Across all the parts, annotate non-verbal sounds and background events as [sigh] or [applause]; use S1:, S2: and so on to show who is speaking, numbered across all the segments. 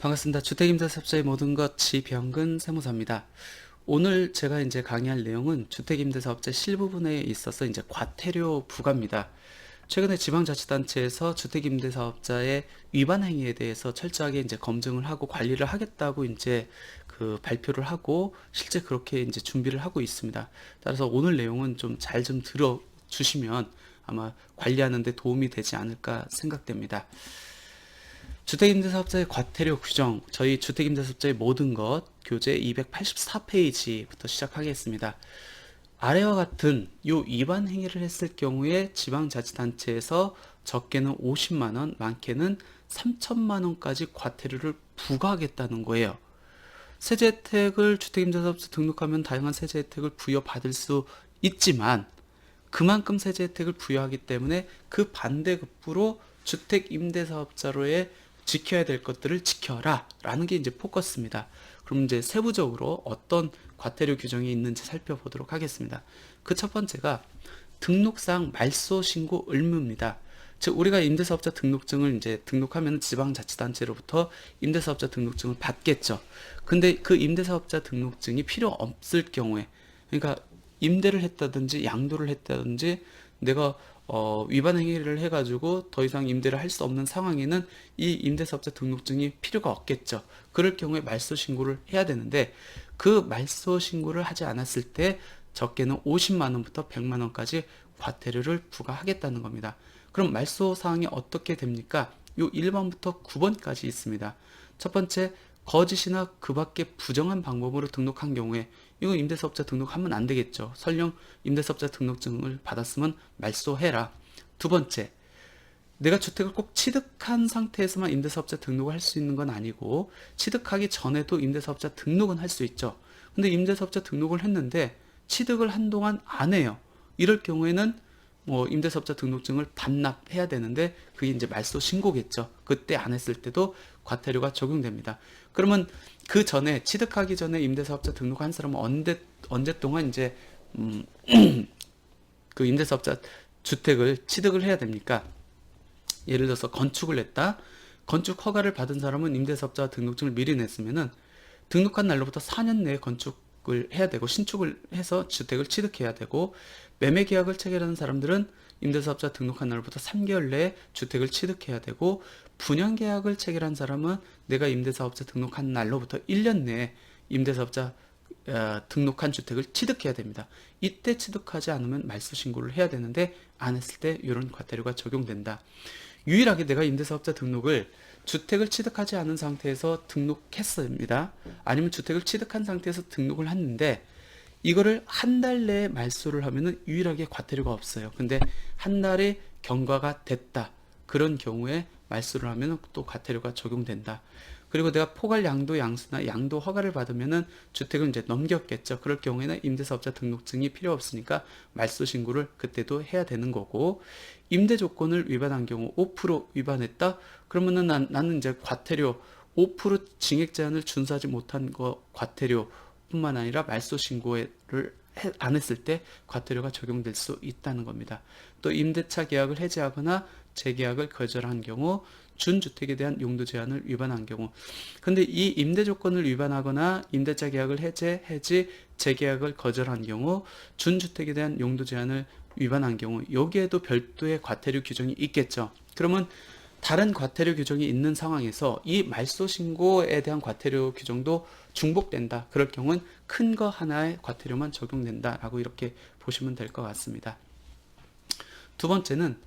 S1: 반갑습니다. 주택임대사업자의 모든 것 지병근 세무사입니다. 오늘 제가 이제 강의할 내용은 주택임대사업자 실부분에 있어서 이제 과태료 부과입니다. 최근에 지방자치단체에서 주택임대사업자의 위반 행위에 대해서 철저하게 이제 검증을 하고 관리를 하겠다고 이제 그 발표를 하고 실제 그렇게 이제 준비를 하고 있습니다. 따라서 오늘 내용은 좀 잘좀 들어 주시면 아마 관리하는데 도움이 되지 않을까 생각됩니다. 주택임대사업자의 과태료 규정, 저희 주택임대사업자의 모든 것 교재 284페이지부터 시작하겠습니다. 아래와 같은 요 위반 행위를 했을 경우에 지방자치단체에서 적게는 50만 원, 많게는 3천만 원까지 과태료를 부과하겠다는 거예요. 세제 혜택을 주택임대사업자 등록하면 다양한 세제 혜택을 부여받을 수 있지만 그만큼 세제 혜택을 부여하기 때문에 그 반대급부로 주택임대사업자로의 지켜야 될 것들을 지켜라 라는 게 이제 포커스입니다. 그럼 이제 세부적으로 어떤 과태료 규정이 있는지 살펴보도록 하겠습니다. 그 첫 번째가 등록상 말소 신고 의무입니다. 즉 우리가 임대사업자 등록증을 이제 등록하면 지방자치단체로부터 임대사업자 등록증을 받겠죠. 근데 그 임대사업자 등록증이 필요 없을 경우에 그러니까 임대를 했다든지 양도를 했다든지 내가 어, 위반 행위를 해가지고 더 이상 임대를 할 수 없는 상황에는 이 임대사업자 등록증이 필요가 없겠죠. 그럴 경우에 말소 신고를 해야 되는데 그 말소 신고를 하지 않았을 때 적게는 50만 원부터 100만 원까지 과태료를 부과하겠다는 겁니다. 그럼 말소 사항이 어떻게 됩니까? 요 1번부터 9번까지 있습니다. 첫 번째 거짓이나 그 밖에 부정한 방법으로 등록한 경우에 이거 임대사업자 등록하면 안 되겠죠. 설령 임대사업자 등록증을 받았으면 말소해라. 두 번째, 내가 주택을 꼭 취득한 상태에서만 임대사업자 등록을 할 수 있는 건 아니고 취득하기 전에도 임대사업자 등록은 할 수 있죠. 근데 임대사업자 등록을 했는데 취득을 한동안 안 해요. 이럴 경우에는 뭐 임대사업자 등록증을 반납해야 되는데 그게 이제 말소 신고겠죠. 그때 안 했을 때도 과태료가 적용됩니다. 그러면 그 전에 취득하기 전에 임대사업자 등록한 사람은 언제 언제 동안 이제 음, [clears throat] 그 임대사업자 주택을 취득을 해야 됩니까? 예를 들어서 건축을 했다. 건축 허가를 받은 사람은 임대사업자 등록증을 미리 냈으면은 등록한 날로부터 4년 내에 건축을 해야 되고 신축을 해서 주택을 취득해야 되고 매매 계약을 체결하는 사람들은 임대사업자 등록한 날부터 3개월 내에 주택을 취득해야 되고 분양 계약을 체결한 사람은 내가 임대사업자 등록한 날로부터 1년 내에 임대사업자 어, 등록한 주택을 취득해야 됩니다. 이때 취득하지 않으면 말소 신고를 해야 되는데 안 했을 때 이런 과태료가 적용된다. 유일하게 내가 임대사업자 등록을 주택을 취득하지 않은 상태에서 등록했습니다. 아니면 주택을 취득한 상태에서 등록을 했는데 이거를 한 달 내에 말소를 하면은 유일하게 과태료가 없어요. 근데 한 달에 경과가 됐다. 그런 경우에 말소를 하면은 또 과태료가 적용된다. 그리고 내가 포괄 양도 양수나 양도 허가를 받으면은 주택을 이제 넘겼겠죠. 그럴 경우에는 임대사업자 등록증이 필요 없으니까 말소 신고를 그때도 해야 되는 거고 임대 조건을 위반한 경우 5% 위반했다. 그러면은 난, 나는 이제 과태료 5% 징액 제한을 준수하지 못한 거 과태료 뿐만 아니라 말소 신고를 해- 안 했을 때 과태료가 적용될 수 있다는 겁니다. 또 임대차 계약을 해지하거나 재계약을 거절한 경우 준주택에 대한 용도 제한을 위반한 경우 근데 이 임대 조건을 위반하거나 임대차 계약을 해제, 해지, 재계약을 거절한 경우 준주택에 대한 용도 제한을 위반한 경우 여기에도 별도의 과태료 규정이 있겠죠. 그러면 다른 과태료 규정이 있는 상황에서 이 말소 신고에 대한 과태료 규정도 중복된다. 그럴 경우는 큰 거 하나의 과태료만 적용된다라고 이렇게 보시면 될 것 같습니다. 두 번째는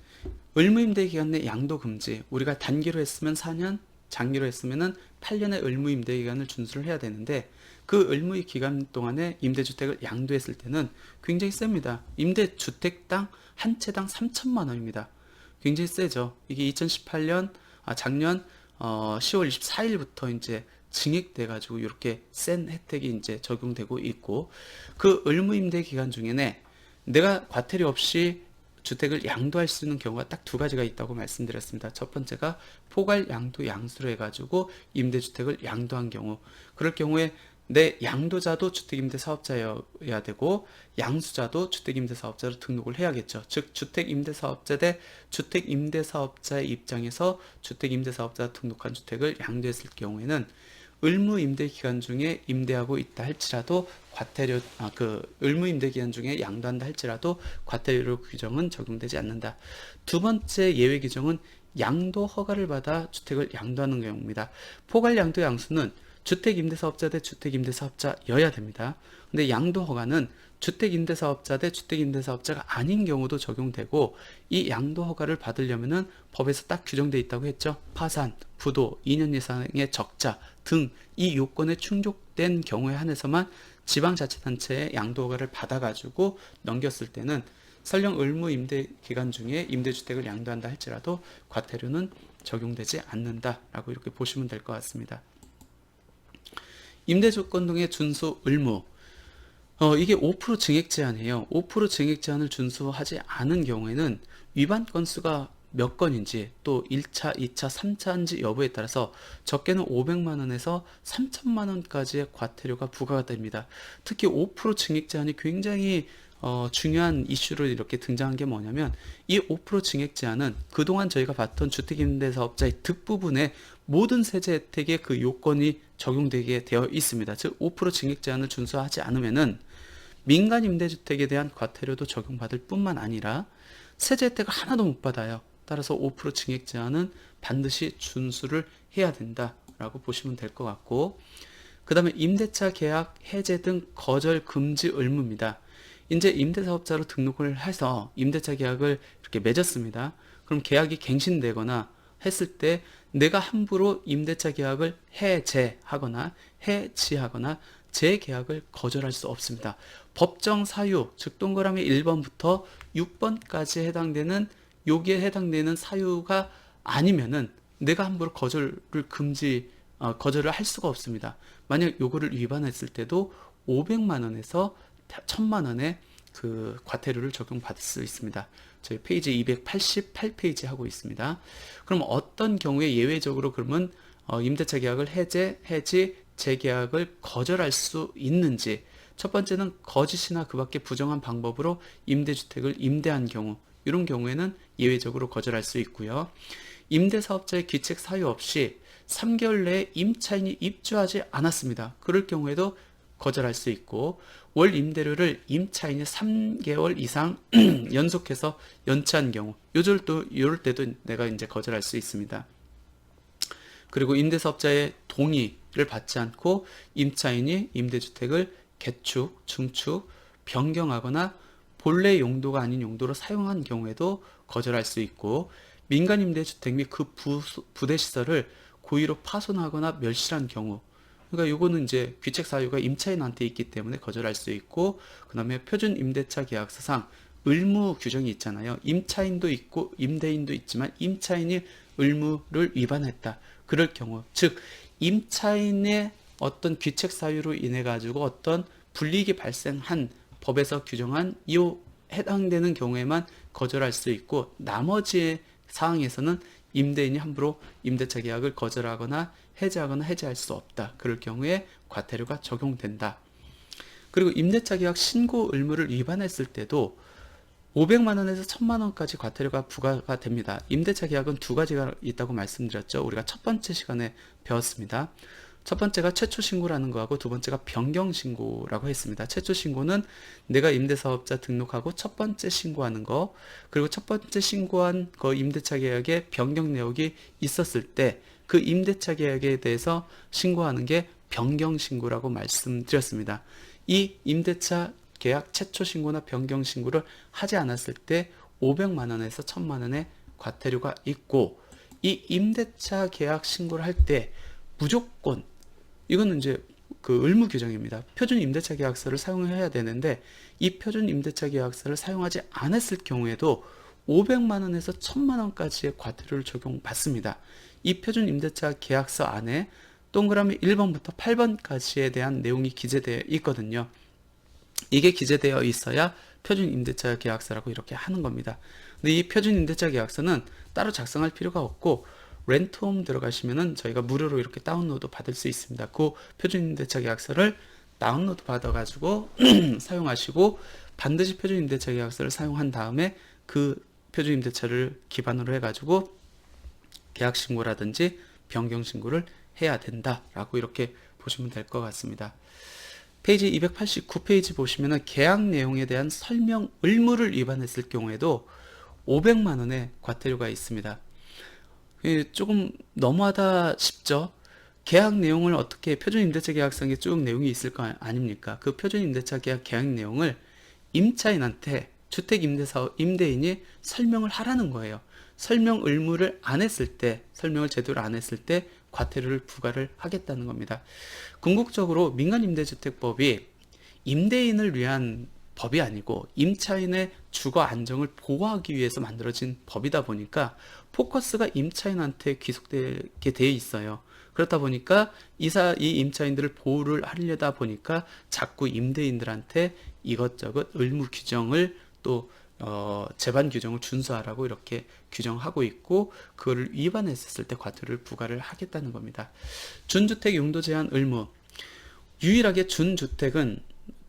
S1: 의무임대 기간 내 양도 금지. 우리가 단기로 했으면 4년, 장기로 했으면은 8년의 의무임대 기간을 준수를 해야 되는데 그 의무 기간 동안에 임대주택을 양도했을 때는 굉장히 셉니다. 임대주택당 한 채당 3천만 원입니다. 굉장히 세죠. 이게 2018년 아, 작년 어, 10월 24일부터 이제 증액돼 가지고 이렇게 센 혜택이 이제 적용되고 있고 그 의무 임대 기간 중에는 내가 과태료 없이 주택을 양도할 수 있는 경우가 딱 두 가지가 있다고 말씀드렸습니다. 첫 번째가 포괄 양도 양수로 해가지고 임대주택을 양도한 경우, 그럴 경우에 내 양도자도 주택임대 사업자여야 되고 양수자도 주택임대 사업자로 등록을 해야겠죠. 즉 주택임대 사업자 대 주택임대 사업자의 입장에서 주택임대 사업자 등록한 주택을 양도했을 경우에는 의무 임대 기간 중에 임대하고 있다 할지라도 과태료 아 그 의무 임대 기간 중에 양도한다 할지라도 과태료 규정은 적용되지 않는다. 두 번째 예외 규정은 양도 허가를 받아 주택을 양도하는 경우입니다. 포괄 양도 양수는 주택 임대사업자 대 주택 임대사업자여야 됩니다. 근데 양도 허가는 주택 임대사업자 대 주택 임대사업자가 아닌 경우도 적용되고 이 양도 허가를 받으려면은 법에서 딱 규정돼 있다고 했죠. 파산, 부도, 2년 이상의 적자 등 이 요건에 충족된 경우에 한해서만 지방자치단체에 양도 허가를 받아가지고 넘겼을 때는 설령 의무 임대 기간 중에 임대주택을 양도한다 할지라도 과태료는 적용되지 않는다라고 이렇게 보시면 될 것 같습니다. 임대 조건 등의 준수 의무. 어, 이게 5% 증액 제한이에요. 5% 증액 제한을 준수하지 않은 경우에는 위반 건수가 몇 건인지 또 1차, 2차, 3차인지 여부에 따라서 적게는 500만 원에서 3천만 원까지의 과태료가 부과가 됩니다. 특히 5% 증액 제한이 굉장히 어, 중요한 이슈로 이렇게 등장한 게 뭐냐면 이 5% 증액 제한은 그동안 저희가 봤던 주택임대사업자의 득부분에 모든 세제 혜택에 그 요건이 적용되게 되어 있습니다. 즉 5% 증액 제한을 준수하지 않으면은 민간 임대주택에 대한 과태료도 적용받을 뿐만 아니라 세제 혜택을 하나도 못 받아요. 따라서 5% 증액 제한은 반드시 준수를 해야 된다라고 보시면 될 것 같고 그 다음에 임대차 계약 해제 등 거절 금지 의무입니다. 이제 임대사업자로 등록을 해서 임대차 계약을 이렇게 맺었습니다. 그럼 계약이 갱신되거나 했을 때 내가 함부로 임대차 계약을 해제하거나 해지하거나 재계약을 거절할 수 없습니다. 법정 사유, 즉 동그라미 1번부터 6번까지 해당되는 여기에 해당되는 사유가 아니면은 내가 함부로 거절을 금지 어, 거절을 할 수가 없습니다. 만약 요거를 위반했을 때도 500만 원에서 1000만 원의 그 과태료를 적용받을 수 있습니다. 저희 페이지 288페이지 하고 있습니다. 그럼 어떤 경우에 예외적으로 그러면 어, 임대차 계약을 해제, 해지, 재계약을 거절할 수 있는지 첫 번째는 거짓이나 그 밖에 부정한 방법으로 임대주택을 임대한 경우 이런 경우에는 예외적으로 거절할 수 있고요. 임대사업자의 귀책 사유 없이 3개월 내에 임차인이 입주하지 않았습니다. 그럴 경우에도 거절할 수 있고 월 임대료를 임차인이 3개월 이상 [clears throat] 연속해서 연체한 경우 요절 또 이럴 때도 내가 이제 거절할 수 있습니다. 그리고 임대사업자의 동의를 받지 않고 임차인이 임대주택을 개축, 중축, 변경하거나 본래 용도가 아닌 용도로 사용한 경우에도 거절할 수 있고 민간 임대주택 및 그 부대 시설을 고의로 파손하거나 멸실한 경우 그러니까 요거는 이제 귀책 사유가 임차인한테 있기 때문에 거절할 수 있고 그다음에 표준 임대차 계약서상 의무 규정이 있잖아요. 임차인도 있고 임대인도 있지만 임차인이 의무를 위반했다. 그럴 경우 즉 임차인의 어떤 귀책 사유로 인해 가지고 어떤 불이익이 발생한 법에서 규정한 이 해당되는 경우에만 거절할 수 있고 나머지 사항에서는 임대인이 함부로 임대차 계약을 거절하거나 해지하거나 해지할 수 없다. 그럴 경우에 과태료가 적용된다. 그리고 임대차 계약 신고 의무를 위반했을 때도 500만 원에서 1000만 원까지 과태료가 부과가 됩니다. 임대차 계약은 두 가지가 있다고 말씀드렸죠. 우리가 첫 번째 시간에 배웠습니다. 첫 번째가 최초 신고라는 거하고 두 번째가 변경 신고라고 했습니다. 최초 신고는 내가 임대사업자 등록하고 첫 번째 신고하는 거, 그리고 첫 번째 신고한 그 임대차 계약에 변경 내역이 있었을 때 그 임대차 계약에 대해서 신고하는 게 변경 신고라고 말씀드렸습니다. 이 임대차 계약 최초 신고나 변경 신고를 하지 않았을 때 500만 원에서 1000만 원의 과태료가 있고 이 임대차 계약 신고를 할 때 무조건 이거는 이제 그 의무 규정입니다. 표준 임대차 계약서를 사용해야 되는데 이 표준 임대차 계약서를 사용하지 않았을 경우에도 500만 원에서 1000만 원까지의 과태료를 적용받습니다. 이 표준 임대차 계약서 안에 동그라미 1번부터 8번까지에 대한 내용이 기재되어 있거든요. 이게 기재되어 있어야 표준 임대차 계약서라고 이렇게 하는 겁니다. 근데 이 표준 임대차 계약서는 따로 작성할 필요가 없고 렌트홈 들어가시면은 저희가 무료로 이렇게 다운로드 받을 수 있습니다. 그 표준임대차 계약서를 다운로드 받아가지고 [clears throat] 사용하시고 반드시 표준임대차 계약서를 사용한 다음에 그 표준임대차를 기반으로 해가지고 계약 신고라든지 변경 신고를 해야 된다라고 이렇게 보시면 될 것 같습니다. 페이지 289페이지 보시면은 계약 내용에 대한 설명 의무를 위반했을 경우에도 500만 원의 과태료가 있습니다. 예, 조금 너무하다 싶죠. 계약 내용을 어떻게 표준임대차 계약상에 쭉 내용이 있을 거 아닙니까? 그 표준임대차 계약 계약 내용을 임차인한테 주택임대사업 임대인이 설명을 하라는 거예요. 설명 의무를 안 했을 때, 설명을 제대로 안 했을 때 과태료를 부과를 하겠다는 겁니다. 궁극적으로 민간임대주택법이 임대인을 위한 법이 아니고 임차인의 주거 안정을 보호하기 위해서 만들어진 법이다 보니까 포커스가 임차인한테 귀속되게 돼 있어요. 그렇다 보니까 이사 이 임차인들을 보호를 하려다 보니까 자꾸 임대인들한테 이것저것 의무 규정을 또 어, 재반 규정을 준수하라고 이렇게 규정하고 있고 그거를 위반했을 때 과태료를 부과를 하겠다는 겁니다. 준주택 용도 제한 의무 유일하게 준주택은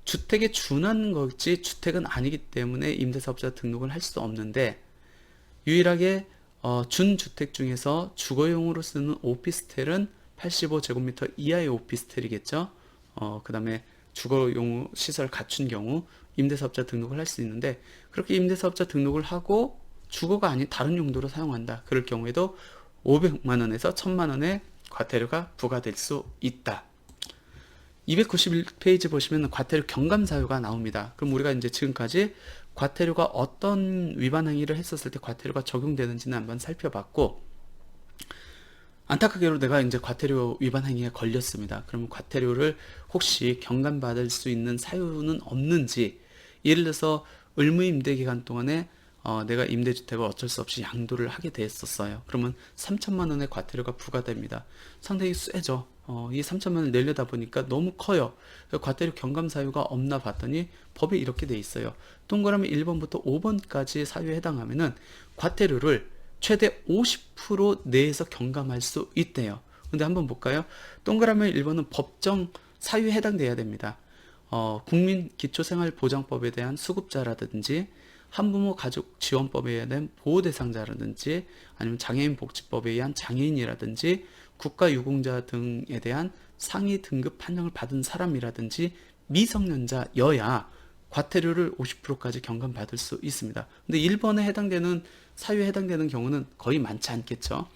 S1: 주택에 준하는 거지 주택은 아니기 때문에 임대사업자 등록을 할 수 없는데 유일하게 어, 준주택 중에서 주거용으로 쓰는 오피스텔은 85제곱미터 이하의 오피스텔이겠죠. 어, 그 다음에 주거용 시설 갖춘 경우 임대사업자 등록을 할 수 있는데 그렇게 임대사업자 등록을 하고 주거가 아닌 다른 용도로 사용한다. 그럴 경우에도 500만 원에서 1000만 원의 과태료가 부과될 수 있다. 291페이지 보시면 과태료 경감 사유가 나옵니다. 그럼 우리가 이제 지금까지 과태료가 어떤 위반 행위를 했었을 때 과태료가 적용되는지는 한번 살펴봤고 안타깝게도 내가 이제 과태료 위반 행위에 걸렸습니다. 그러면 과태료를 혹시 경감받을 수 있는 사유는 없는지 예를 들어서 의무 임대 기간 동안에 어, 내가 임대주택을 어쩔 수 없이 양도를 하게 됐었어요. 그러면 3천만 원의 과태료가 부과됩니다. 상당히 쎄죠. 어, 이 3천만 원을 내려다 보니까 너무 커요. 과태료 경감 사유가 없나 봤더니 법에 이렇게 돼 있어요. 동그라미 1번부터 5번까지 사유에 해당하면은 과태료를 최대 50% 내에서 경감할 수 있대요. 근데 한번 볼까요? 동그라미 1번은 법정 사유에 해당돼야 됩니다. 어, 국민기초생활보장법에 대한 수급자라든지 한부모 가족 지원법에 대한 보호 대상자라든지 아니면 장애인 복지법에 의한 장애인이라든지 국가 유공자 등에 대한 상위 등급 판정을 받은 사람이라든지 미성년자여야 과태료를 50%까지 경감받을 수 있습니다. 근데 1번에 해당되는 사유에 해당되는 경우는 거의 많지 않겠죠.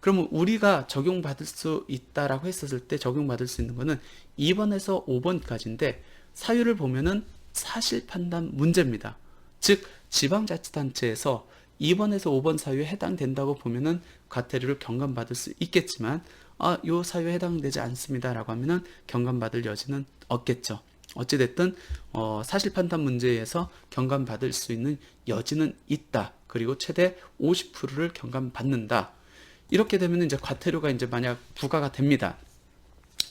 S1: 그러면 우리가 적용받을 수 있다라고 했었을 때 적용받을 수 있는 거는 2번에서 5번까지인데 사유를 보면은 사실 판단 문제입니다. 즉 지방자치단체에서 2번에서 5번 사유에 해당된다고 보면은 과태료를 경감받을 수 있겠지만 아, 요 사유에 해당되지 않습니다라고 하면은 경감받을 여지는 없겠죠. 어찌됐든 어, 사실 판단 문제에서 경감받을 수 있는 여지는 있다. 그리고 최대 50%를 경감받는다. 이렇게 되면 이제 과태료가 이제 만약 부과가 됩니다.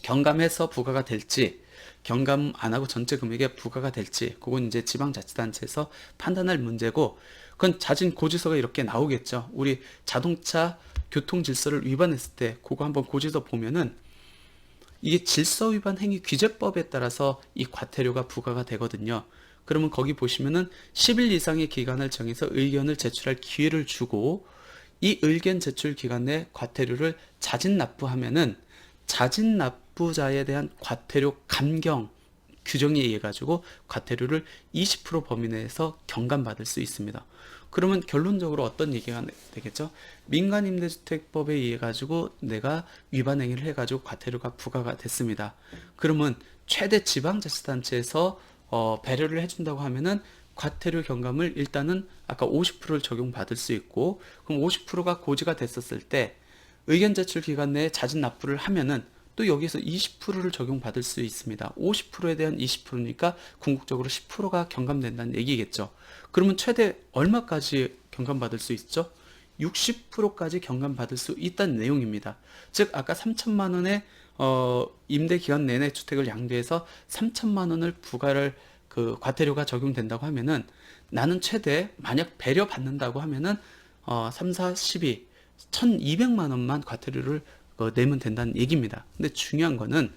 S1: 경감해서 부과가 될지 경감 안 하고 전체 금액에 부과가 될지 그건 이제 지방자치단체에서 판단할 문제고 그건 자진 고지서가 이렇게 나오겠죠. 우리 자동차 교통 질서를 위반했을 때 그거 한번 고지서 보면은 이게 질서 위반 행위 규제법에 따라서 이 과태료가 부과가 되거든요. 그러면 거기 보시면은 10일 이상의 기간을 정해서 의견을 제출할 기회를 주고 이 의견 제출 기간 내 과태료를 자진 납부하면은 자진 납부자에 대한 과태료 감경 규정에 의해 가지고 과태료를 20% 범위 내에서 경감받을 수 있습니다. 그러면 결론적으로 어떤 얘기가 되겠죠? 민간 임대주택법에 의해 가지고 내가 위반 행위를 해 가지고 과태료가 부과가 됐습니다. 그러면 최대 지방 자치단체에서 어, 배려를 해준다고 하면은 과태료 경감을 일단은 아까 50%를 적용받을 수 있고 그럼 50%가 고지가 됐었을 때 의견 제출 기간 내에 자진 납부를 하면은 또 여기서 20%를 적용받을 수 있습니다. 50%에 대한 20%니까 궁극적으로 10%가 경감된다는 얘기겠죠. 그러면 최대 얼마까지 경감받을 수 있죠? 60%까지 경감받을 수 있다는 내용입니다. 즉 아까 3천만 원의 어, 임대 기간 내내 주택을 양도해서 3천만 원을 부과를 그 과태료가 적용된다고 하면은 나는 최대 만약 배려 받는다고 하면은 어, 3, 4, 12 1200만 원만 과태료를 어, 내면 된다는 얘기입니다. 근데 중요한 거는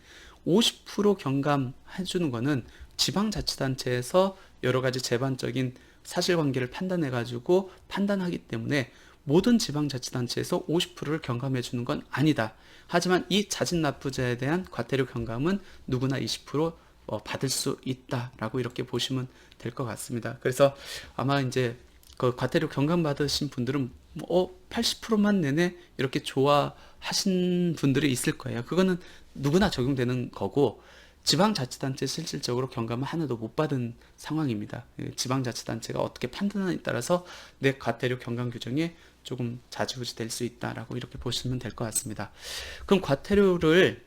S1: 50% 경감해 주는 거는 지방자치단체에서 여러 가지 재반적인 사실관계를 판단해 가지고 판단하기 때문에 모든 지방자치단체에서 50%를 경감해 주는 건 아니다. 하지만 이 자진납부자에 대한 과태료 경감은 누구나 20% 어, 받을 수 있다라고 이렇게 보시면 될 것 같습니다. 그래서 아마 이제 그 과태료 경감 받으신 분들은 뭐, 어 80%만 내내 이렇게 좋아하신 분들이 있을 거예요. 그거는 누구나 적용되는 거고 지방자치단체 실질적으로 경감을 하나도 못 받은 상황입니다. 예, 지방자치단체가 어떻게 판단하느냐에 따라서 내 과태료 경감 규정에 조금 자지우지 될 수 있다라고 이렇게 보시면 될 것 같습니다. 그럼 과태료를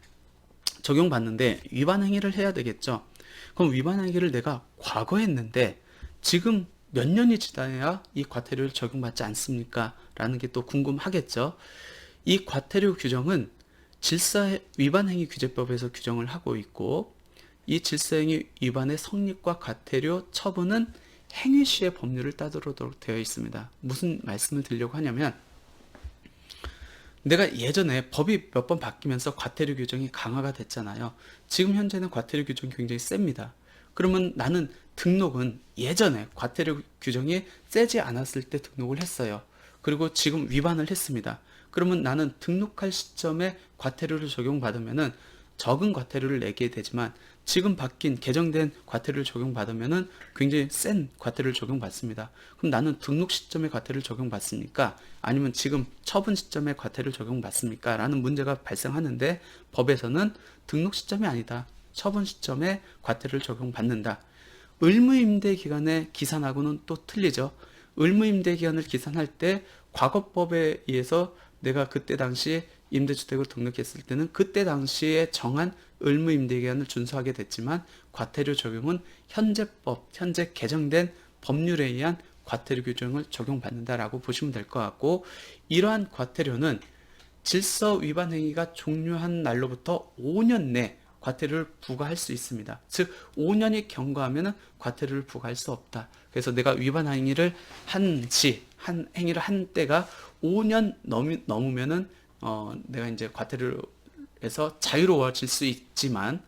S1: 적용받는데 위반 행위를 해야 되겠죠. 그럼 위반 행위를 내가 과거에 했는데 지금 몇 년이 지나야 이 과태료를 적용받지 않습니까? 라는 게 또 궁금하겠죠. 이 과태료 규정은 질서 위반 행위 규제법에서 규정을 하고 있고 이 질서 행위 위반의 성립과 과태료 처분은 행위 시의 법률을 따르도록 되어 있습니다. 무슨 말씀을 드리려고 하냐면 내가 예전에 법이 몇 번 바뀌면서 과태료 규정이 강화가 됐잖아요. 지금 현재는 과태료 규정이 굉장히 셉니다. 그러면 나는 등록은 예전에 과태료 규정이 세지 않았을 때 등록을 했어요. 그리고 지금 위반을 했습니다. 그러면 나는 등록할 시점에 과태료를 적용받으면은 적은 과태료를 내게 되지만 지금 바뀐 개정된 과태료를 적용받으면은 굉장히 센 과태료를 적용받습니다. 그럼 나는 등록 시점에 과태료를 적용받습니까? 아니면 지금 처분 시점에 과태료를 적용받습니까? 라는 문제가 발생하는데 법에서는 등록 시점이 아니다. 처분 시점에 과태료를 적용받는다. 의무임대 기간의 기산하고는 또 틀리죠. 의무임대 기간을 기산할 때 과거법에 의해서 내가 그때 당시 임대주택을 등록했을 때는 그때 당시에 정한 의무임대 기간을 준수하게 됐지만 과태료 적용은 현재법, 현재 개정된 법률에 의한 과태료 규정을 적용받는다라고 보시면 될 것 같고 이러한 과태료는 질서 위반 행위가 종료한 날로부터 5년 내 과태료를 부과할 수 있습니다. 즉 5년이 경과하면 과태료를 부과할 수 없다. 그래서 내가 위반 행위를 한 시, 한 행위를 한 때가 5년 넘, 넘으면은 어, 내가 이제 과태료에서 자유로워질 수 있지만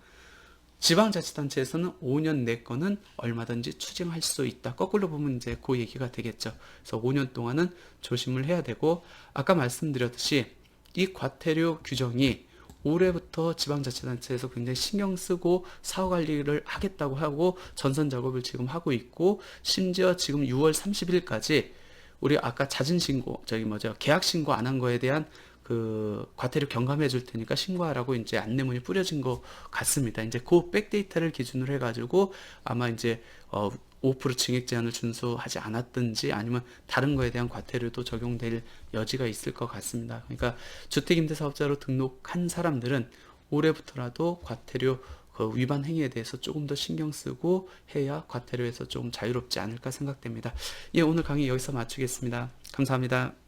S1: 지방자치단체에서는 5년 내 거는 얼마든지 추징할 수 있다. 거꾸로 보면 이제 그 얘기가 되겠죠. 그래서 5년 동안은 조심을 해야 되고 아까 말씀드렸듯이 이 과태료 규정이 올해부터 지방자치단체에서 굉장히 신경 쓰고 사후 관리를 하겠다고 하고 전선 작업을 지금 하고 있고 심지어 지금 6월 30일까지 우리 아까 자진 신고 저기 뭐죠 계약 신고 안 한 거에 대한 그 과태료 경감해 줄 테니까 신고하라고 이제 안내문이 뿌려진 것 같습니다. 이제 그 백데이터를 기준으로 해가지고 아마 이제 어, 5% 증액 제한을 준수하지 않았든지 아니면 다른 거에 대한 과태료도 적용될 여지가 있을 것 같습니다. 그러니까 주택임대사업자로 등록한 사람들은 올해부터라도 과태료 그 위반 행위에 대해서 조금 더 신경 쓰고 해야 과태료에서 조금 자유롭지 않을까 생각됩니다. 예, 오늘 강의 여기서 마치겠습니다. 감사합니다.